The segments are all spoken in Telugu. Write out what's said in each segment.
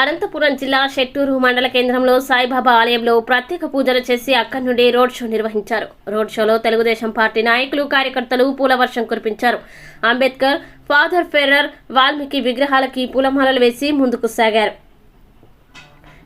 అనంతపురం జిల్లా షెట్టూరు మండల కేంద్రంలో సాయిబాబా ఆలయంలో ప్రత్యేక పూజలు చేసి అక్కడి నుండి రోడ్ షో నిర్వహించారు. రోడ్ షోలో తెలుగుదేశం పార్టీ నాయకులు కార్యకర్తలు పూలవర్షం కురిపించారు. అంబేద్కర్ ఫాదర్ ఫెర్రర్ వాల్మీకి విగ్రహాలకి పూలమాలలు వేసి ముందుకు సాగారు.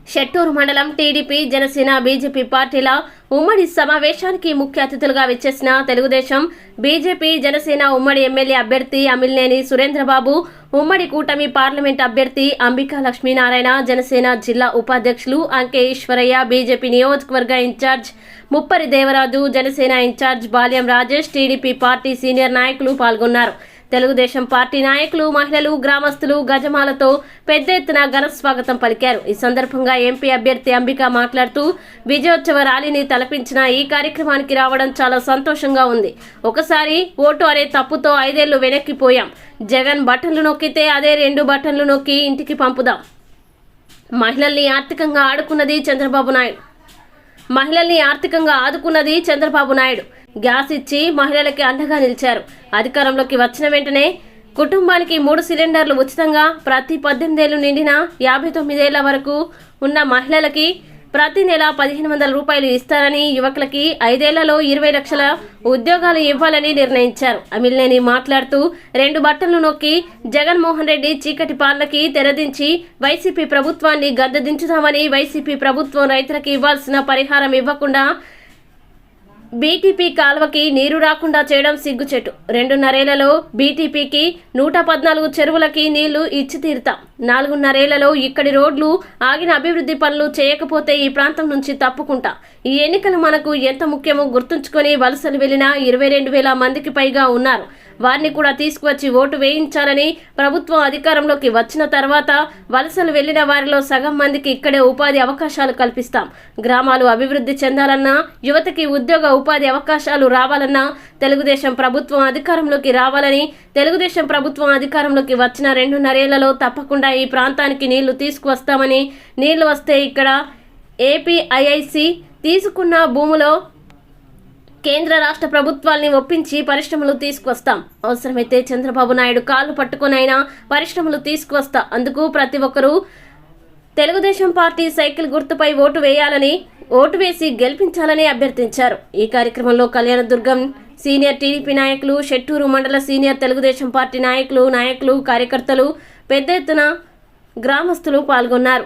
షెట్టూరు మండలం టీడీపీ జనసేన బీజేపీ పార్టీల ఉమ్మడి సమావేశానికి ముఖ్య అతిథులుగా విచ్చేసిన తెలుగుదేశం బీజేపీ జనసేన ఉమ్మడి ఎమ్మెల్యే అభ్యర్థి అమిల్నేని సురేంద్రబాబు ఉమ్మడి కూటమి పార్లమెంట్ అభ్యర్థి అంబికా లక్ష్మీనారాయణ జనసేన జిల్లా ఉపాధ్యక్షులు అంకే ఈశ్వరయ్య బీజేపీ నియోజకవర్గ incharge Muppari Devaraju Janasena incharge Balyam Rajesh TDP party senior నాయకులు పాల్గొన్నారు. తెలుగుదేశం పార్టీ నాయకులు మహిళలు గ్రామస్తులు గజమాలతో పెద్ద ఎత్తున ఘన స్వాగతం పలికారు. ఈ సందర్భంగా ఎంపీ అభ్యర్థి అంబిక మాట్లాడుతూ విజయోత్సవ ర్యాలీని తలపించిన ఈ కార్యక్రమానికి రావడం చాలా సంతోషంగా ఉంది. ఒకసారి ఓటు అనే తప్పుతో ఐదేళ్ళు వెనక్కిపోయాం జగన్ బటన్లు నొక్కితే అదే రెండు బటన్లు నొక్కి ఇంటికి పంపుదాం. మహిళల్ని ఆర్థికంగా ఆడుకున్నది చంద్రబాబు నాయుడు. మహిళల్ని ఆర్థికంగా ఆదుకున్నది చంద్రబాబు నాయుడు. గ్యాస్ ఇచ్చి మహిళలకి అండగా నిలిచారు. అధికారంలోకి వచ్చిన వెంటనే కుటుంబానికి మూడు సిలిండర్లు ఉచితంగా ప్రతి పద్దెనిమిదేళ్ళు నిండిన యాభై తొమ్మిదేళ్ళ వరకు ఉన్న మహిళలకి ప్రతి నెల పదిహేను వందల రూపాయలు ఇస్తారని యువకులకి ఐదేళ్ళలో ఇరవై లక్షల ఉద్యోగాలు ఇవ్వాలని నిర్ణయించారు. అమిల్నేని మాట్లాడుతూ రెండు బట్టలు నొక్కి జగన్మోహన్ రెడ్డి చీకటి పాలనకి తెరదించి వైసీపీ ప్రభుత్వాన్ని గద్దెదించుదామని వైసీపీ ప్రభుత్వం రైతులకు ఇవ్వాల్సిన పరిహారం ఇవ్వకుండా బీటీపీ కాల్వకి నీరు రాకుండా చేయడం సిగ్గుచెట్టు. రెండున్నరేళ్ళలో బీటీపీకి నూట పద్నాలుగు చెరువులకి నీళ్ళు ఇచ్చి తీరుతాం. నాలుగున్నరేళ్ళలో ఇక్కడి రోడ్లు ఆగిన అభివృద్ధి పనులు చేయకపోతే ఈ ప్రాంతం నుంచి తప్పుకుంటా. ఈ ఎన్నికలు మనకు ఎంత ముఖ్యమో గుర్తుంచుకొని వలసలు వెళ్ళిన ఇరవై రెండు వేల మందికి పైగా ఉన్నారు. వారిని కూడా తీసుకువచ్చి ఓటు వేయించాలని ప్రభుత్వం అధికారంలోకి వచ్చిన తర్వాత వలసలు వెళ్ళిన వారిలో సగం మందికి ఇక్కడే ఉపాధి అవకాశాలు కల్పిస్తాం. గ్రామాలు అభివృద్ధి చెందాలన్నా యువతకి ఉద్యోగ ఉపాధి అవకాశాలు రావాలన్నా తెలుగుదేశం ప్రభుత్వం అధికారంలోకి రావాలని తెలుగుదేశం ప్రభుత్వం అధికారంలోకి వచ్చిన రెండున్నరేళ్ళలో తప్పకుండా ఈ ప్రాంతానికి నీళ్ళు తీసుకువస్తామని నీళ్ళు వస్తే ఇక్కడ ఏపీఐఐసి తీసుకున్న భూములో కేంద్ర రాష్ట్ర ప్రభుత్వాల్ని ఒప్పించి పరిశ్రమలు తీసుకువస్తాం. అవసరమైతే చంద్రబాబు నాయుడు కాళ్ళు పట్టుకొనైనా పరిశ్రమలు తీసుకువస్తా. అందుకు ప్రతి ఒక్కరూ తెలుగుదేశం పార్టీ సైకిల్ గుర్తుపై ఓటు వేయాలని ఓటు వేసి గెలిపించాలని అభ్యర్థించారు. ఈ కార్యక్రమంలో కళ్యాణదుర్గం సీనియర్ టీడీపీ నాయకులు షెట్టూరు మండల సీనియర్ తెలుగుదేశం పార్టీ నాయకులు నాయకులు కార్యకర్తలు పెద్ద ఎత్తున గ్రామస్తులు పాల్గొన్నారు.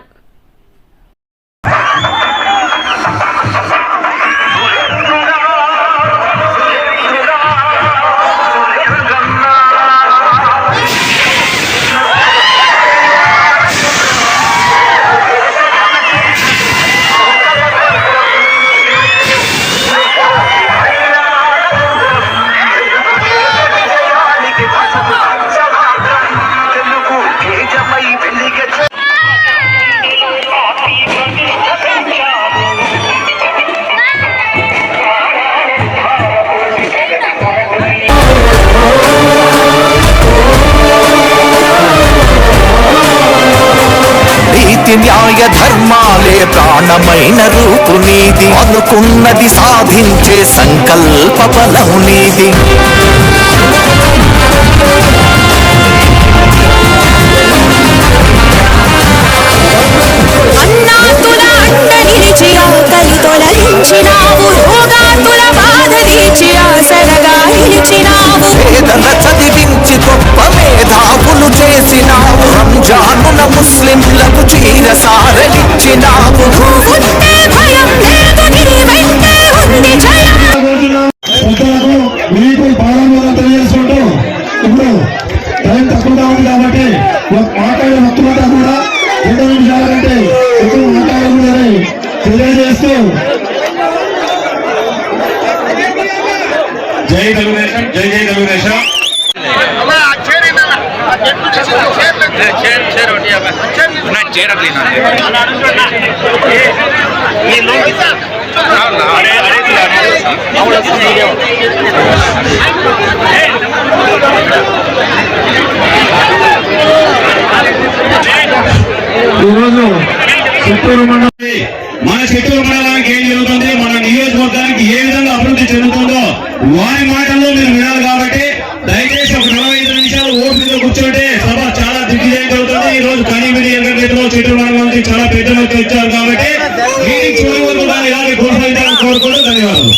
న్యాయ ధర్మాలే ప్రాణమైన రూపు నీది అనుకున్నది సాధించే సంకల్ప బలం నీది ఈరోజు చిత్తూరు మండలం మన చిత్తూరు మండలానికి ఏం జరుగుతుంది? మన నియోజకవర్గానికి ఏ విధంగా అభివృద్ధి చెందుతుందో వారి మాటల్లో మీరు వినాలి కాబట్టి చాలా పెద్దలు వచ్చి వచ్చారు కాబట్టి మీటింగ్ చివరి వరకు దాన్ని ఇలాగే కొనసాగించాలని కోరుకుంటూ ధన్యవాదాలు.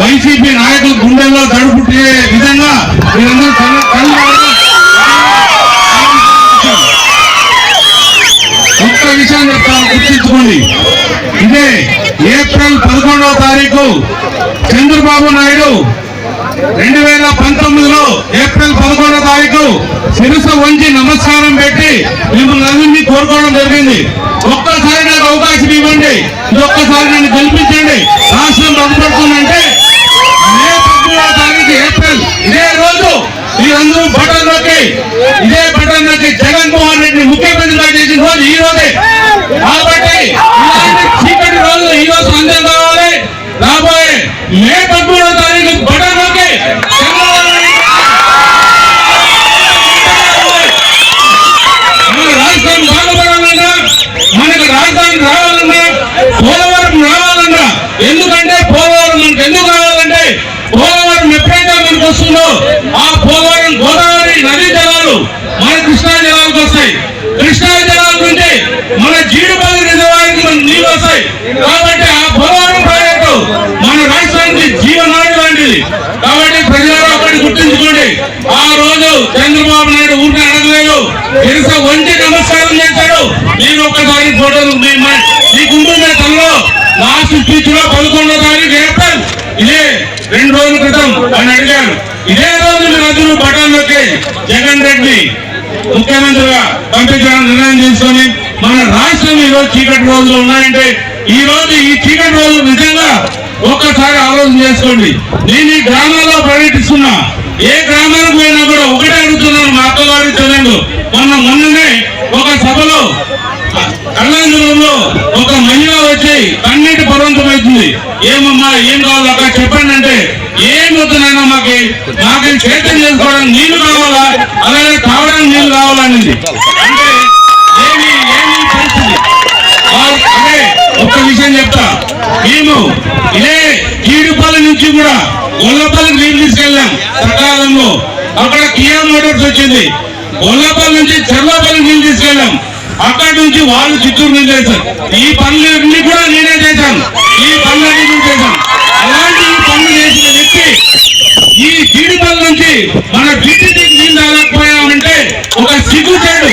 వైసీపీ నాయకుల గుండెల్లో దడుపుట్టే విధంగా మీరందరూ ఒక్క విషయం చెప్తాను గుర్తించుకోండి. ఇదే ఏప్రిల్ పదకొండవ తారీఖు చంద్రబాబు నాయుడు ఏప్రిల్ పదకొండవ తారీఖు శిరస వంచి నమస్కారం పెట్టి మిమ్మల్ని అందరినీ కోరుకోవడం జరిగింది. ఒక్కసారి నాకు అవకాశం ఇవ్వండి. ఇది ఒక్కసారి నన్ను గెలిపించండి. రాష్ట్రం బాగుపడుతుందంటే మే పదమూడవ తారీఖు ఏప్రిల్ ఇదే రోజు మీరందరూ బటన్ నొక్కి ఇదే బటన్ నొక్కి జగన్మోహన్ రెడ్డి ముఖ్యమంత్రిగా చేసిన రోజు ఈ రోజే కాబట్టి ఇలాంటి చీకటి రోజులు ఈ రోజు అంతం కావాలి రాబోయే మే పదమూడవ తారీఖు బటన్ నొక్కి చంద్రబాబు నాయుడు మన రాష్ట్రం బాగుపడాలన్నా మనకు రాజధాని రావాలన్నా పోలవరం రావాలన్నా ఎందుకంటే పోలవరం మనకు ఎందుకు రావాలంటే పోలవరం ఎప్పుడైతే మనకు వస్తుందో ఆ పోలవరం గోదావరి నదీ జలాలు మన కృష్ణా జలాలకు వస్తాయి కృష్ణా జలాల నుంచి మన జీడిపల్లి రిజర్వాయర్కి మన నీళ్ళు వస్తాయి. కాబట్టి ఆ పోలవరం ప్రాజెక్టు మన రాష్ట్రానికి జీవనాడి లాంటిది. కాబట్టి ప్రజలు ఒకటి గుర్తుంచుకోండి. ఆ రోజు చంద్రబాబు నాయుడు ఊరిని అడగలేదు. ఇరుస వంటి నమస్కారం చేశాడు. నేను ఒక్కసారి ఫోటోలు ఈ మా- మీకుంటుంది తనలో లాస్ట్ స్పీచ్లో పదకొండో తారీఖు ఏప్రిల్. ఇదే రెండు రోజుల క్రితం అని అడిగాను ఇదే రోజు మీరు అందరూ బటన్ నొక్కి జగన్ రెడ్డి ముఖ్యమంత్రిగా పంపించాలని నిర్ణయం తీసుకొని మన రాష్ట్రం ఈ రోజు చీకటి రోజులు ఉన్నాయంటే ఈ రోజు ఈ చీకటి రోజులు నిజంగా ఒక్కసారి ఆలోచన చేసుకోండి. నేను ఈ గ్రామాల్లో పర్యటిస్తున్నా. ఏ గ్రామానికి పోయినా కూడా ఒకటే అడుగుతున్నాను మా అత్తగారి చెల్లెండు మొన్న మొన్ననే ఒక సభలో కళ్యాణంలో ఒక మహిళ వచ్చి కన్నీటి పర్వంతమవుతుంది ఏమమ్మా ఏం కావాలి అక్కడ చెప్పండి అంటే ఏం వద్దునైనా మాకు. మాకు చేతం చేసుకోవడానికి నీళ్ళు కావాలా? అలాగే తాగడానికి నీళ్ళు కావాలనేది అంటే ఏమి ఏమి పరిస్థితి ఆ- అదే ఒక్క విషయం చెప్తా. మేము ఇదే కీడుపల్లి నుంచి కూడా గొల్లపల్లికి నీళ్ళు తీసుకెళ్ళాం సకాలంలో. అక్కడ కియా మోటార్స్ వచ్చింది. గొల్లపల్లి నుంచి చెర్లపల్లి నీళ్ళు తీసుకెళ్ళాం. అక్కడి నుంచి వాళ్ళు చిత్తూరు నుంచి చేశారు ఈ పనులన్నీ కూడా నేనే చేశాను. ఈ పనులన్నీ నేను చేశాను. అలాంటి ఈ పనులు చేసిన వ్యక్తి ఈ కీడుపల్లి నుంచి మన గిడ్డికి నీళ్ళు రాలేకపోయామంటే ఒక సిగ్గుచేడు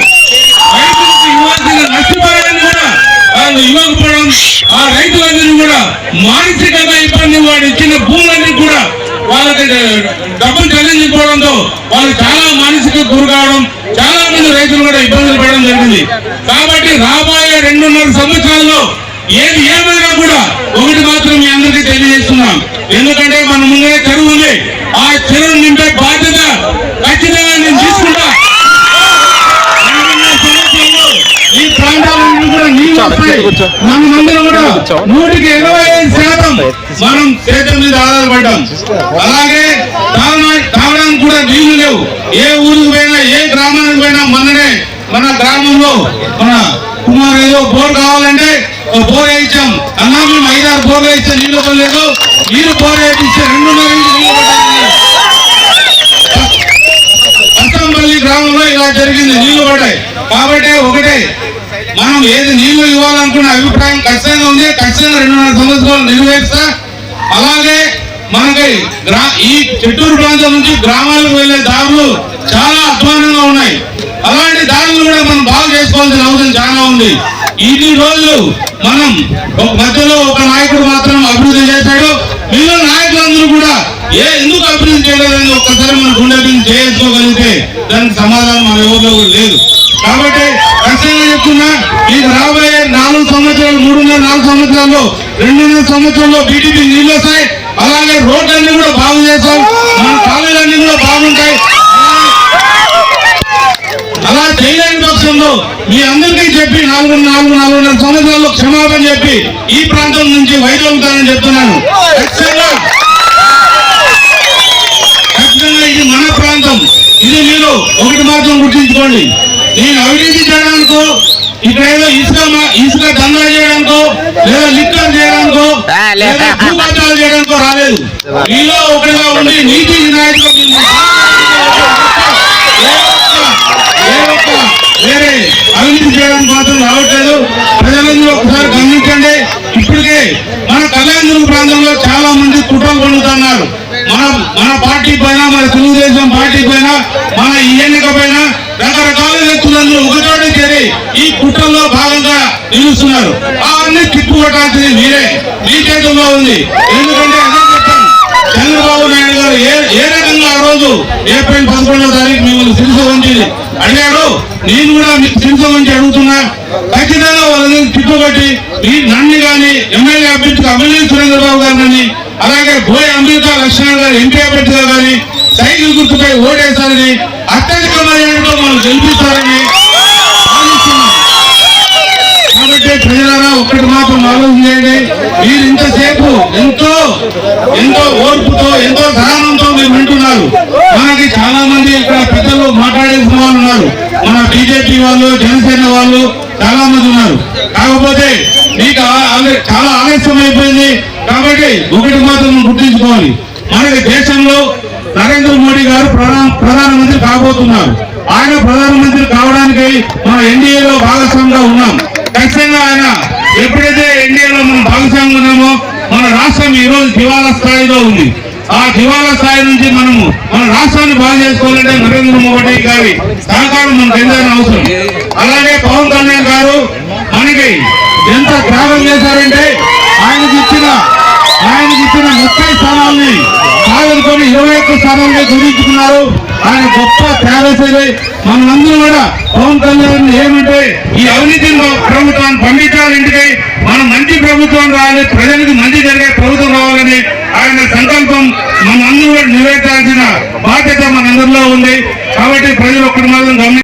వాళ్ళు ఇవ్వకపోవడం ఆ రైతులందరూ కూడా మానసికంగా ఇబ్బంది వాడు ఇచ్చిన భూములన్నీ కూడా వాళ్ళకి డబ్బులు చెల్లించుకోవడంతో వాళ్ళు చాలా మానసిక గురి కావడం చాలా మంది రైతులు కూడా ఇబ్బందులు పడడం జరిగింది. కాబట్టి రాబోయే రెండున్నర సంవత్సరాల్లో ఏది ఏమైనా కూడా ఒకటి మాత్రం మీ అందరికీ తెలియజేస్తున్నాం. ఎందుకంటే మన ముందే చెరువు ఉంది. ఆ చెరువు నింపే బాధ్యత ఖచ్చితంగా నేను తీసుకుంటా ఈ ప్రాంతాలన్నీ కూడా నీళ్ళు వస్తాయి మనమందరం కూడా నూటికి ఇరవై ఐదు శాతం మనం సేద్యం మీద ఆధారపడ్డాం. అలాగే తాగడానికి కూడా నీళ్ళు లేవు. ఏ ఊరికి పోయినా ఏ గ్రామానికి పోయినా మొన్ననే మన గ్రామంలో మన కుమార్ ఏదో బోర్ కావాలంటే బోర్ వేయించాం. అన్నా మేము ఐదారు బోర్లు వేస్తే నీళ్ళు పడలేదు నీళ్ళు బోర్ వేయించి రెండున్నర అస్తంపల్లి గ్రామంలో ఇలా జరిగింది. నీళ్ళు పడ్డాయి. కాబట్టి ఒకటే మనం ఏది నీళ్ళు ఇవ్వాలనుకున్న అభిప్రాయం ఖచ్చితంగా ఉంది ఖచ్చితంగా రెండున్నర సంవత్సరాలు నెరవేర్చా అలాగే మనకి గ్రా- ఈ చిట్టూరు ప్రాంతం నుంచి గ్రామాలకు వెళ్ళే దారులు చాలా అధ్వానంగా ఉన్నాయి. అలాంటి దారులు కూడా మనం బాగు చేసుకోవాల్సిన అవసరం చాలా ఉంది. ఇన్ని రోజులు మనం ఒక మధ్యలో ఒక నాయకుడు మాత్రం అభివృద్ధి చేశాడు. మిగిలిన నాయకులందరూ కూడా ఏ ఎందుకు అభివృద్ధి చేయలేదని ఒక్కసారి మన గుండె మీద చేసుకోగలిగితే దానికి సమాధానం మన ఎవరిలో లేదు. కాబట్టి ఖచ్చితంగా చెప్తున్నా మీకు రాబోయే నాలుగు సంవత్సరాలు మూడున్నర నాలుగు సంవత్సరాల్లో రెండున్నర సంవత్సరాల్లో బీటీపీ నీళ్ళు వస్తాయి అలాగే రోడ్లన్నీ కూడా బాగు చేస్తాం మన కాలేజీలన్నీ కూడా బాగుంటాయి. అలా చేయలేని పక్షంలో మీ అందరికీ చెప్పి నాలుగు నాలుగు నాలుగున్నర సంవత్సరాల్లో క్షమాపణ చెప్పి ఈ ప్రాంతం నుంచి వైదొలుగుతానని చెప్తున్నాను. ఖచ్చితంగా ఖచ్చితంగా ఇది మన ప్రాంతం. ఇది మీరు ఒకటి మాత్రం గుర్తించుకోండి. నేను అవినీతి చేయడానికో ఇక్కడ ఏదో ఇసుక ఇసుక దందా చేయడానికో లేదా లిక్కర్ చేయడానికో లేదా భూపత్రాలు చేయడానికో రాలేదు. మీలో ఒకటిగా ఉండి నీతి వేరే అవినీతి చేయడానికి మాత్రం రావట్లేదు. ప్రజలందరూ ఒకసారి గమనించండి. ఇప్పటికే మన కళ్యాణ ప్రాంతంలో చాలా మంది కుట్రలు పొందుతున్నారు మన మన పార్టీ పైన మన తెలుగుదేశం పార్టీ పైన మన ఈ ఎన్నిక పైన రకరకాల వ్యక్తులందరూ ఒకచోట చేరి ఈ కుట్రల్లో భాగంగా నిలుస్తున్నారు. అవన్నీ తిప్పుకొట్టాల్సింది మీరే మీ చేతుల్లో ఉంది. ఎందుకంటే చంద్రబాబు నాయుడు గారు ఏ ఏ రకంగా ఆ రోజు ఏప్రిల్ పదకొండవ తారీఖు మిమ్మల్ని శిరస అడిగాడు నేను కూడా మీకు శిరస అడుగుతున్నా. ఖచ్చితంగా వాళ్ళని తిప్పుకొట్టి ఈ నన్ను కానీ ఎమ్మెల్యే అభ్యర్థిగా అమలీ సురేంద్రబాబు గారిని అలాగే బోయ్ అంబేద్కర్ లక్ష్మణ్ గారు ఎంపీ అభ్యర్థిగా కానీ సైకిల్ గుర్తుపై ఓటేశారని అత్యధిక మర్యాదతో మనం గెలిపిస్తారని భావిస్తున్నాం. కాబట్టి ఒకటి మాత్రం ఆలోచన చేయండి. మీరు ఇంతసేపు ఎంతో ఎంతో ఓర్పుతో ఎంతో సహనంతో మీరు వింటున్నారు. మనకి చాలా మంది ఇక్కడ పెద్దలు మాట్లాడేసిన వాళ్ళు ఉన్నారు. మన బీజేపీ వాళ్ళు జనసేన వాళ్ళు చాలా మంది ఉన్నారు. కాకపోతే మీకు చాలా ఆలస్యం అయిపోయింది. కాబట్టి ఒకటి మాత్రం గుర్తించుకోవాలి. మనకి దేశంలో నరేంద్ర మోడీ గారు ప్రధాన ప్రధానమంత్రి కాబోతున్నారు. ఆయన ప్రధానమంత్రి కావడానికి మన ఎన్డీఏలో భాగస్వామిగా ఉన్నాం. ఖచ్చితంగా ఆయన ఎప్పుడైతే ఎన్డీఏలో మనం భాగస్వామి ఉన్నామో మన రాష్ట్రం ఈ రోజు దివాలా స్థాయిలో ఉంది. ఆ దివాలా స్థాయి నుంచి మనము మన రాష్ట్రాన్ని బాగు చేసుకోవాలంటే నరేంద్ర మోడీ గారి సహకారం మనకు ఎంతైనా అవసరం. అలాగే పవన్ కళ్యాణ్ గారు మనకి ఎంత త్యాగం చేశారంటే ఆయనకి ఇచ్చిన ఆయనకి ఇచ్చిన ముప్పై స్థానాల్ని సాధనుకొని ఇరవై ఒక్క స్థానాలుగా గురించుకున్నారు ఆయన గొప్ప త్యాగశైలి మనందరూ కూడా పవన్ కళ్యాణ్ ఏమంటే ఈ అవినీతి ప్రభుత్వాన్ని పంపించాలి ఇంటికి మనం మంచి ప్రభుత్వం రావాలి ప్రజలకు మంచి జరిగే ప్రభుత్వం రావాలని ఆయన సంకల్పం మనందరూ కూడా నెరవేర్చాల్సిన బాధ్యత మనందరిలో ఉంది. కాబట్టి ప్రజలు ఒక్కటి మాత్రం గమని